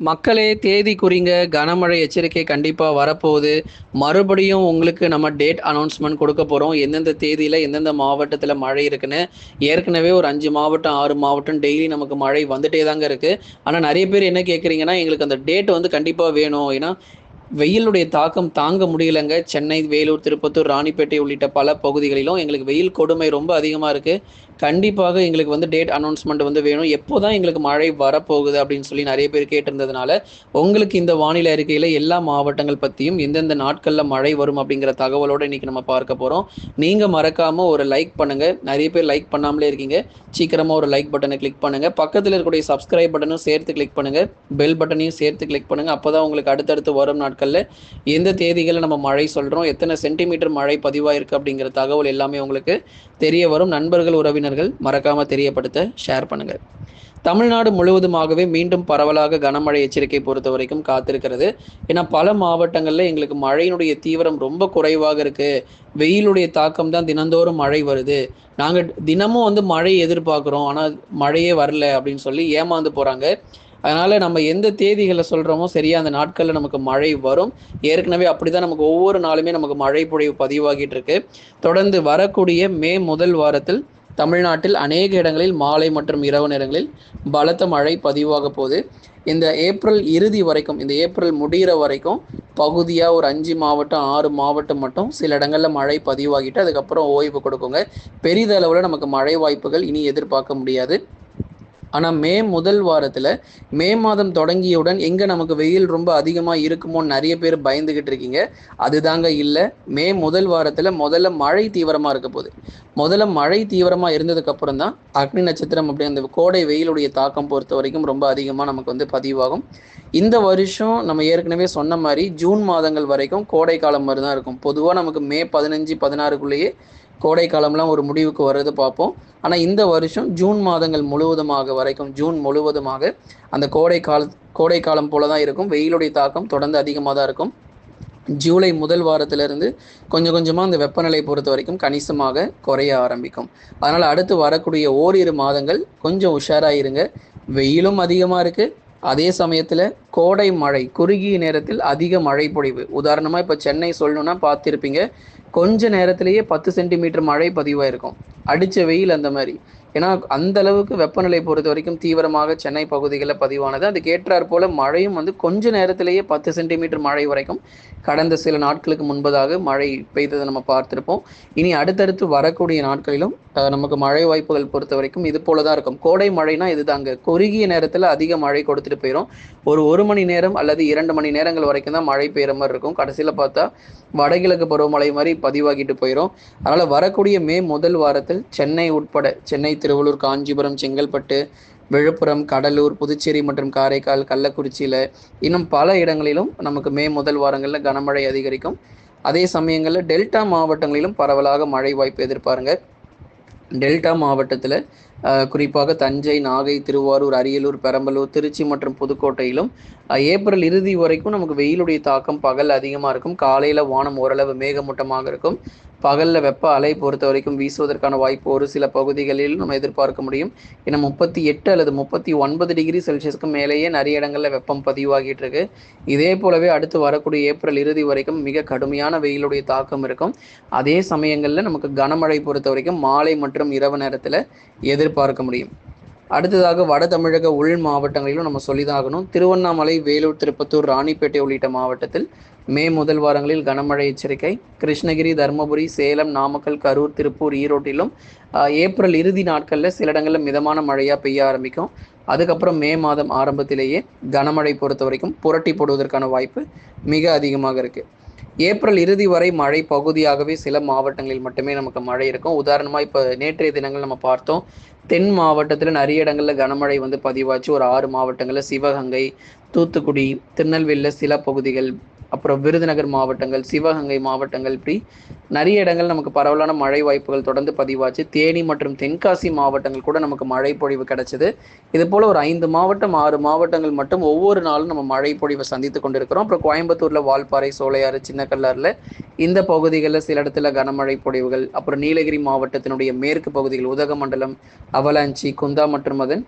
மக்களே தேதி குறிங்க. கனமழை எச்சரிக்கை கண்டிப்பாக வரப்போகுது. மறுபடியும் உங்களுக்கு நம்ம டேட் அனௌன்ஸ்மெண்ட் கொடுக்க போகிறோம் எந்தெந்த தேதியில் எந்தெந்த மாவட்டத்தில் மழை இருக்குன்னு. ஏற்கனவே ஒரு அஞ்சு மாவட்டம் ஆறு மாவட்டம் டெய்லி நமக்கு மழை வந்துட்டே தாங்க இருக்குது ஆனால் நிறைய பேர் என்ன கேட்குறீங்கன்னா எங்களுக்கு அந்த டேட் வந்து கண்டிப்பாக வேணும். ஏன்னா வெயிலுடைய தாக்கம் தாங்க முடியலங்க. சென்னை வேலூர் திருப்பத்தூர் ராணிப்பேட்டை உள்ளிட்ட பல பகுதிகளிலும் எங்களுக்கு வெயில் கொடுமை ரொம்ப அதிகமாக இருக்குது கண்டிப்பாக எங்களுக்கு வந்து டேட் அனௌன்ஸ்மெண்ட் வந்து வேணும். எப்போ தான் எங்களுக்கு மழை வரப்போகுது அப்படின்னு சொல்லி நிறைய பேர் கேட்டிருந்ததுனால உங்களுக்கு இந்த வானிலை அறிக்கையில் எல்லா மாவட்டங்கள் பற்றியும் எந்தெந்த நாட்களில் மழை வரும் அப்படிங்கிற தகவலோடு இன்றைக்கி நம்ம பார்க்க போகிறோம் நீங்கள் மறக்காமல் ஒரு லைக் பண்ணுங்கள் நிறைய பேர் லைக் பண்ணாமலே இருக்கீங்க. சீக்கிரமாக ஒரு லைக் பட்டனை கிளிக் பண்ணுங்கள் பக்கத்தில் இருக்கக்கூடிய சப்ஸ்கிரைப் பட்டனும் சேர்த்து கிளிக் பண்ணுங்கள் பெல் பட்டனையும் சேர்த்து கிளிக் பண்ணுங்கள் அப்போ தான் உங்களுக்கு அடுத்தடுத்து வரும் நாட்களில் எந்த தேதிகளில் நம்ம மழை சொல்கிறோம் எத்தனை சென்டிமீட்டர் மழை பதிவாயிருக்கு அப்படிங்கிற தகவல் எல்லாமே உங்களுக்கு தெரிய வரும். நண்பர்கள் உறவினர்கள் மறக்காம தெரியப்படுத்த ஷேர் பண்ணுங்க. தமிழ்நாடு முழுவதுமாகவே மீண்டும் பரவலாக கனமழை எச்சரிக்கை பொறுத்த வரைக்கும் காத்திருக்கிறது. ஏன்னா பல மாவட்டங்களில் எங்களுக்கு மழையினுடைய தீவிரம் ரொம்ப குறைவாக இருக்கு. வெயிலுடைய தாக்கம் தான் தினந்தோறும் மழை வருது. நாங்கள் தினமும் வந்து மழை எதிர்பார்க்குறோம். ஆனால் மழையே வரல அப்படின்னு சொல்லி ஏமாந்து போகிறாங்க அதனால் நம்ம எந்த தேதிகளை சொல்கிறோமோ சரியாக அந்த நாட்களில் நமக்கு மழை வரும். ஏற்கனவே அப்படி தான் நமக்கு ஒவ்வொரு நாளுமே நமக்கு மழை பொழிவு பதிவாகிட்டு இருக்கு. தொடர்ந்து வரக்கூடிய மே முதல் வாரத்தில் தமிழ்நாட்டில் அநேக இடங்களில் மாலை மற்றும் இரவு நேரங்களில் பலத்த மழை பதிவாக போகுது. இந்த ஏப்ரல் இறுதி வரைக்கும் இந்த ஏப்ரல் முடிகிற வரைக்கும் பகுதியாக ஒரு அஞ்சு மாவட்டம் ஆறு மாவட்டம் மட்டும் சில இடங்களில் மழை பதிவாகிட்டு அதுக்கப்புறம் ஓய்வு கொடுக்குங்க. பெரிதளவில் நமக்கு மழை வாய்ப்புகள் இனி எதிர்பார்க்க முடியாது. ஆனால் மே முதல் வாரத்தில் மே மாதம் தொடங்கியவுடன் எங்கே நமக்கு வெயில் ரொம்ப அதிகமாக இருக்குமோன்னு நிறைய பேர் பயந்துகிட்டு இருக்கீங்க. அதுதாங்க இல்லை மே முதல் வாரத்தில் முதல்ல மழை தீவிரமாக இருக்க போகுது. முதல்ல மழை தீவிரமாக இருந்ததுக்கப்புறம் தான் அக்னி நட்சத்திரம் அப்படி அந்த கோடை வெயிலுடைய தாக்கம் பொறுத்த வரைக்கும் ரொம்ப அதிகமாக நமக்கு வந்து பதிவாகும். இந்த வருஷம் நம்ம ஏற்கனவே சொன்ன மாதிரி ஜூன் மாதங்கள் வரைக்கும் கோடை காலம் மாதிரி தான் இருக்கும். பொதுவாக நமக்கு மே பதினஞ்சு பதினாறுக்குள்ளேயே கோடை காலம்லாம் ஒரு முடிவுக்கு வர்றது பார்ப்போம். ஆனால் இந்த வருஷம் ஜூன் மாதங்கள் முழுவதுமாக வரைக்கும் ஜூன் முழுவதுமாக அந்த கோடை கால கோடை காலம் போல தான் இருக்கும். வெயிலுடைய தாக்கம் தொடர்ந்து அதிகமாக தான் இருக்கும். ஜூலை முதல் வாரத்திலிருந்து கொஞ்சம் கொஞ்சமாக அந்த வெப்பநிலை பொறுத்த வரைக்கும் கணிசமாக குறைய ஆரம்பிக்கும். அதனால் அடுத்து வரக்கூடிய ஓரிரு மாதங்கள் கொஞ்சம் உஷாராக இருங்க வெயிலும் அதிகமாக இருக்குது அதே சமயத்தில் கோடை மழை குறுகிய நேரத்தில் அதிக மழை பொழிவு. உதாரணமாக இப்போ சென்னை சொல்லணும்னா பார்த்துருப்பீங்க கொஞ்ச நேரத்திலேயே பத்து சென்டிமீட்டர் மழை பதிவாயிருக்கும். அடித்த வெயில் அந்த மாதிரி. ஏன்னா அந்த அளவுக்கு வெப்பநிலை பொறுத்த வரைக்கும் தீவிரமாக சென்னை பகுதிகளில் பதிவானது. அதுக்கு கேட்டார் போல மழையும் வந்து கொஞ்ச நேரத்திலேயே பத்து சென்டிமீட்டர் மழை வரைக்கும் கடந்த சில நாட்களுக்கு முன்பதாக மழை பெய்ததை நம்ம பார்த்துருப்போம். இனி அடுத்தடுத்து வரக்கூடிய நாட்களிலும் நமக்கு மழை வாய்ப்புகள் பொறுத்த வரைக்கும் இது போல தான் இருக்கும். கோடை மழைனா இதுதாங்க குறுகிய நேரத்தில் அதிக மழை கொடுத்துட்டு போயிடும் ஒரு ஒரு மணி நேரம் அல்லது இரண்டு மணி நேரங்கள் வரைக்கும் தான் மழை பெய்கிற மாதிரி இருக்கும். கடைசியில் பார்த்தா வடகிழக்கு பருவமழை மாதிரி பதிவாகிட்டு போயிடும் அதனால் வரக்கூடிய மே முதல் வாரத்தில் சென்னை உட்பட சென்னை திருவள்ளூர் காஞ்சிபுரம் செங்கல்பட்டு விழுப்புரம் கடலூர் புதுச்சேரி மற்றும் காரைக்கால் கள்ளக்குறிச்சியில் இன்னும் பல இடங்களிலும் நமக்கு மே முதல் வாரங்களில் கனமழை அதிகரிக்கும். அதே சமயங்களில் டெல்டா மாவட்டங்களிலும் பரவலாக மழை வாய்ப்பு எதிர்பாருங்க. டெல்டா மாவட்டத்தில் குறிப்பாக தஞ்சை நாகை திருவாரூர் அரியலூர் பெரம்பலூர் திருச்சி மற்றும் புதுக்கோட்டையிலும் ஏப்ரல் இறுதி வரைக்கும் நமக்கு வெயிலுடைய தாக்கம் பகல் அதிகமாக இருக்கும். காலையில் வானம் ஓரளவு மேகமூட்டமாக இருக்கும். பகலில் வெப்ப அலை பொறுத்த வரைக்கும் வீசுவதற்கான வாய்ப்பு ஒரு சில பகுதிகளில் நம்ம எதிர்பார்க்க முடியும். ஏன்னா முப்பத்தி எட்டு அல்லது முப்பத்தி ஒன்பது டிகிரி செல்சியஸ்க்கு மேலேயே நிறைய இடங்களில் வெப்பம் பதிவாகிட்டு இருக்கு. இதே போலவே அடுத்து வரக்கூடிய ஏப்ரல் இறுதி வரைக்கும் மிக கடுமையான வெயிலுடைய தாக்கம் இருக்கும். அதே சமயங்களில் நமக்கு கனமழை பொறுத்த வரைக்கும் மாலை மற்றும் இரவு நேரத்தில் எதிர்ப்பு பார்க்க முடியும். அடுத்ததாக வட தமிழக உள் மாவட்டங்களிலும் நம்ம சொல்லிதாகணும். திருவண்ணாமலை வேலூர் திருப்பத்தூர் ராணிப்பேட்டை உள்ளிட்ட மாவட்டத்தில் மே முதல் வாரங்களில் கனமழை எச்சரிக்கை. கிருஷ்ணகிரி தருமபுரி சேலம் நாமக்கல் கரூர் திருப்பூர் ஈரோட்டிலும் ஏப்ரல் இறுதி நாட்களில் சில இடங்களில் மிதமான மழையாக பெய்ய ஆரம்பிக்கும். அதுக்கப்புறம் மே மாதம் ஆரம்பத்திலேயே கனமழை பொறுத்த வரைக்கும் புரட்டி போடுவதற்கான வாய்ப்பு மிக அதிகமாக இருக்குது ஏப்ரல் இறுதி வரை மழை பகுதியாகவே சில மாவட்டங்களில் மட்டுமே நமக்கு மழை இருக்கும். உதாரணமாக இப்போ நேற்றைய தினங்கள் நம்ம பார்த்தோம். தென் மாவட்டத்தில் நிறைய இடங்களில் கனமழை வந்து பதிவாச்சு. ஒரு ஆறு மாவட்டங்களில் சிவகங்கை தூத்துக்குடி திருநெல்வேலியில் சில பகுதிகள் அப்புறம் விருதுநகர் மாவட்டங்கள் சிவகங்கை மாவட்டங்கள் இப்படி நிறைய இடங்கள் நமக்கு பரவலான மழை வாய்ப்புகள் தொடர்ந்து பதிவாச்சு. தேனி மற்றும் தென்காசி மாவட்டங்கள் கூட நமக்கு மழை பொழிவு கிடைச்சது. இது போல ஒரு ஐந்து மாவட்டம் ஆறு மாவட்டங்கள் மட்டும் ஒவ்வொரு நாளும் நம்ம மழை பொழிவை சந்தித்து கொண்டிருக்கிறோம். அப்புறம் கோயம்புத்தூரில் வால்பாறை சோலையாறு சின்னக்கல்லாறில் இந்த பகுதிகளில் சில இடத்துல கனமழை பொழிவுகள் அப்புறம் நீலகிரி மாவட்டத்தினுடைய மேற்கு பகுதிகள் உதகமண்டலம் அவலாஞ்சி குந்தா மற்றும் அதன்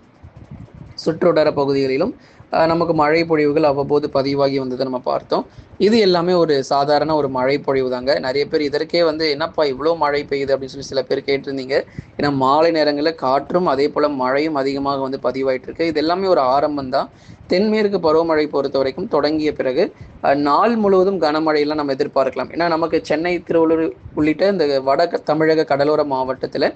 சுற்றுவட்டார பகுதிகளிலும் நமக்கு மழை பொழிவுகள் அவ்வப்போது பதிவாகி வந்ததை நம்ம பார்த்தோம். இது எல்லாமே ஒரு சாதாரண ஒரு மழை பொழிவு தாங்க. நிறைய பேர் இதற்கே வந்து என்னப்பா இவ்வளோ மழை பெய்யுது? அப்படின்னு சொல்லி சில பேர் கேட்டிருந்தீங்க. ஏன்னா மாலை நேரங்களில் காற்றும் அதே போல் மழையும் அதிகமாக வந்து பதிவாயிட்டு இருக்கு. இது எல்லாமே ஒரு ஆரம்பம் தான். தென்மேற்கு பருவமழை பொறுத்த வரைக்கும் தொடங்கிய பிறகு நாள் முழுவதும் கனமழையெல்லாம் நம்ம எதிர்பார்க்கலாம். ஏன்னா நமக்கு சென்னை திருவள்ளூர் உள்ளிட்ட இந்த வட தமிழக கடலோர மாவட்டத்தில்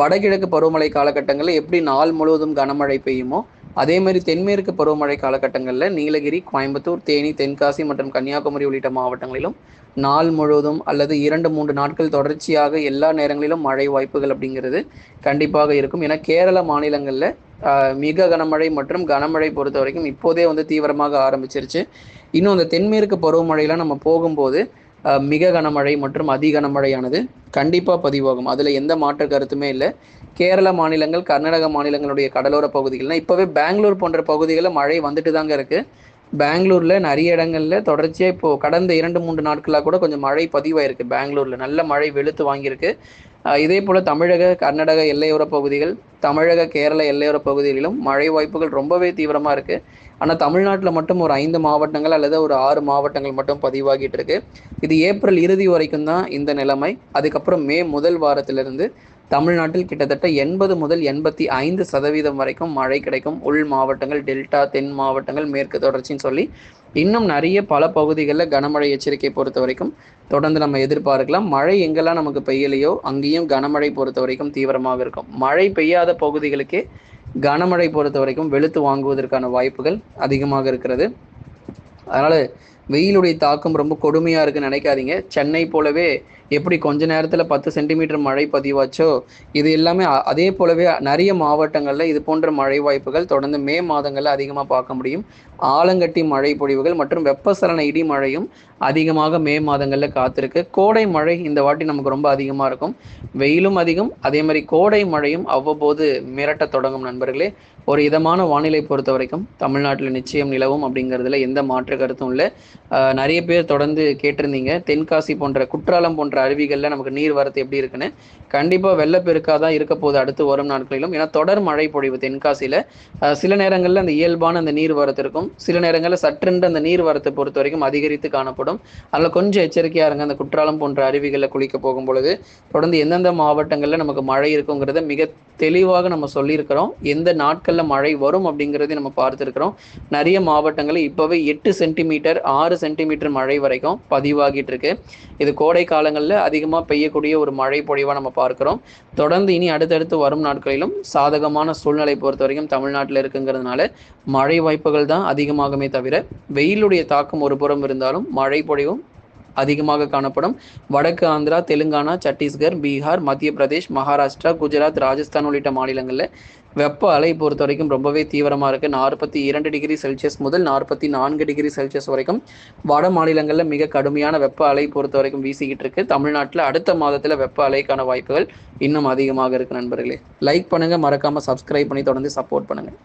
வடகிழக்கு பருவமழை காலகட்டங்களில் எப்படி நாள் முழுவதும் கனமழை பெய்யுமோ அதே மாதிரி தென்மேற்கு பருவமழை காலகட்டங்களில் நீலகிரி கோயம்புத்தூர் தேனி தென்காசி மற்றும் கன்னியாகுமரி உள்ளிட்ட மாவட்டங்களிலும் நாள் முழுவதும் அல்லது இரண்டு மூன்று நாட்கள் தொடர்ச்சியாக எல்லா நேரங்களிலும் மழை வாய்ப்புகள் அப்படிங்கிறது கண்டிப்பாக இருக்கும். ஏன்னா கேரள மாநிலங்களில் மிக கனமழை மற்றும் கனமழை பொறுத்த வரைக்கும் இப்போதே வந்து தீவிரமாக ஆரம்பிச்சிருச்சு. இன்னும் அந்த தென்மேற்கு பருவமழையெல்லாம் நம்ம போகும்போது மிக கனமழை மற்றும் அதி கனமழையானது கண்டிப்பாக பதிவாகும். அதில் எந்த மாற்று கருத்துமே இல்லை. கேரள மாநிலங்கள் கர்நாடக மாநிலங்களுடைய கடலோர பகுதிகள்னா இப்போவே பெங்களூர் போன்ற பகுதிகளில் மழை வந்துட்டு தாங்க இருக்குது பெங்களூரில் நிறைய இடங்களில் தொடர்ச்சியாக இப்போது கடந்த இரண்டு மூன்று நாட்களாக கூட கொஞ்சம் மழை பதிவாயிருக்கு. பெங்களூரில் நல்ல மழை வெளுத்து வாங்கியிருக்கு. இதே போல் தமிழக கர்நாடக எல்லையோர பகுதிகள் தமிழக கேரள எல்லையோர பகுதிகளிலும் மழை வாய்ப்புகள் ரொம்பவே தீவிரமாக இருக்குது ஆனால் தமிழ்நாட்டில் மட்டும் ஒரு ஐந்து மாவட்டங்கள் அல்லது ஒரு ஆறு மாவட்டங்கள் மட்டும் பதிவாகிட்டு இருக்கு. இது ஏப்ரல் இறுதி வரைக்கும் தான் இந்த நிலைமை. அதுக்கப்புறம் மே முதல் வாரத்திலிருந்து தமிழ்நாட்டில் கிட்டத்தட்ட எண்பது முதல் எண்பத்தி ஐந்து சதவீதம் வரைக்கும் மழை கிடைக்கும். உள் மாவட்டங்கள் டெல்டா தென் மாவட்டங்கள் மேற்கு தொடர்ச்சின்னு சொல்லி இன்னும் நிறைய பல பகுதிகளில் கனமழை எச்சரிக்கை பொறுத்த வரைக்கும் தொடர்ந்து நம்ம எதிர்பார்க்கலாம். மழை எங்கெல்லாம் நமக்கு பெய்யலையோ அங்கேயும் கனமழை பொறுத்த வரைக்கும் தீவிரமாக இருக்கும். மழை பெய்யாத பகுதிகளுக்கே கனமழை பொறுத்த வரைக்கும் வெளுத்து வாங்குவதற்கான வாய்ப்புகள் அதிகமாக இருக்கிறது. அதனால் வெயிலுடைய தாக்கம் ரொம்ப கொடுமையாக இருக்குன்னு நினைக்காதீங்க. சென்னை போலவே எப்படி கொஞ்ச நேரத்தில் பத்து சென்டிமீட்டர் மழை பதிவாச்சோ இது எல்லாமே அதே போலவே நிறைய மாவட்டங்களில் இது போன்ற மழை வாய்ப்புகள் தொடர்ந்து மே மாதங்களில் அதிகமாக பார்க்க முடியும். ஆலங்கட்டி மழை பொழிவுகள் மற்றும் வெப்பசலன இடி மழையும் அதிகமாக மே மாதங்களில் காத்திருக்கு. கோடை மழை இந்த வாட்டி நமக்கு ரொம்ப அதிகமாக இருக்கும். வெயிலும் அதிகம். அதே மாதிரி கோடை மழையும் அவ்வப்போது மிரட்ட தொடங்கும் நண்பர்களே. ஒரு இதமான வானிலை பொறுத்த வரைக்கும் தமிழ்நாட்டில் நிச்சயம் நிலவும் அப்படிங்கிறதுல எந்த மாற்று கருத்தும் இல்லை. நிறைய பேர் தொடர்ந்து கேட்டிருந்தீங்க. தென்காசி போன்ற குற்றாலம் போன்ற அருவிகளில் நமக்கு நீர் வரத்து எப்படி இருக்குன்னு. கண்டிப்பாக வெள்ளப்பெருக்காக தான் இருக்க போது அடுத்து வரும் நாட்களிலும். ஏன்னா தொடர் மழை பொழிவு தென்காசியில். சில நேரங்களில் அந்த இயல்பான அந்த நீர் வரத்து இருக்கும். சில நேரங்களில் சற்றென்று அந்த நீர் வரத்தை பொறுத்த வரைக்கும் அதிகரித்து காணப்படும். அதில் கொஞ்சம் எச்சரிக்கையாக இருங்க. அந்த குற்றாலம் போன்ற அருவிகளில் குளிக்க போகும் பொழுது தொடர்ந்து எந்தெந்த மாவட்டங்களில் நமக்கு மழை இருக்குங்கிறத மிக தெளிவாக நம்ம சொல்லியிருக்கிறோம். எந்த நாட்களில் மழை வரும் அப்படிங்கிறதையும் நம்ம பார்த்துருக்கிறோம். நிறைய மாவட்டங்களில் இப்போவே எட்டு சென்டிமீட்டர் ஆறு சென்டிமீட்டர் மழை வரைக்கும் பதிவாகிட்டு இருக்கு இது கோடை காலங்களில் அதிகமாக பெய்யக்கூடிய ஒரு மழை பொழிவாக நம்ம பார்க்குறோம். தொடர்ந்து இனி அடுத்தடுத்து வரும் நாட்களிலும் சாதகமான சூழ்நிலை பொறுத்த வரைக்கும் தமிழ்நாட்டில் இருக்குங்கிறதுனால மழை வாய்ப்புகள் தான் அதிகமாகுமே தவிர வெயிலுடைய தாக்கம் ஒரு புறம் இருந்தாலும் மழை பொழிவும் அதிகமாக காணப்படும். வடக்கு ஆந்திரா தெலுங்கானா சத்தீஸ்கர் பீகார் மத்திய பிரதேஷ் மகாராஷ்டிரா குஜராத் ராஜஸ்தான் உள்ளிட்ட மாநிலங்களில் வெப்ப அலை பொறுத்த வரைக்கும் ரொம்பவே தீவிரமாக இருக்குது நாற்பத்தி இரண்டு டிகிரி செல்சியஸ் முதல் நாற்பத்தி நான்கு டிகிரி செல்சியஸ் வரைக்கும் வட மாநிலங்களில் மிக கடுமையான வெப்ப அலை பொறுத்த வரைக்கும் வீசிக்கிட்டு இருக்கு. தமிழ்நாட்டில் அடுத்த மாதத்தில் வெப்ப அலைக்கான வாய்ப்புகள் இன்னும் அதிகமாக இருக்கு நண்பர்களே. லைக் பண்ணுங்கள் மறக்காமல் சப்ஸ்கிரைப் பண்ணி தொடர்ந்து சப்போர்ட் பண்ணுங்கள்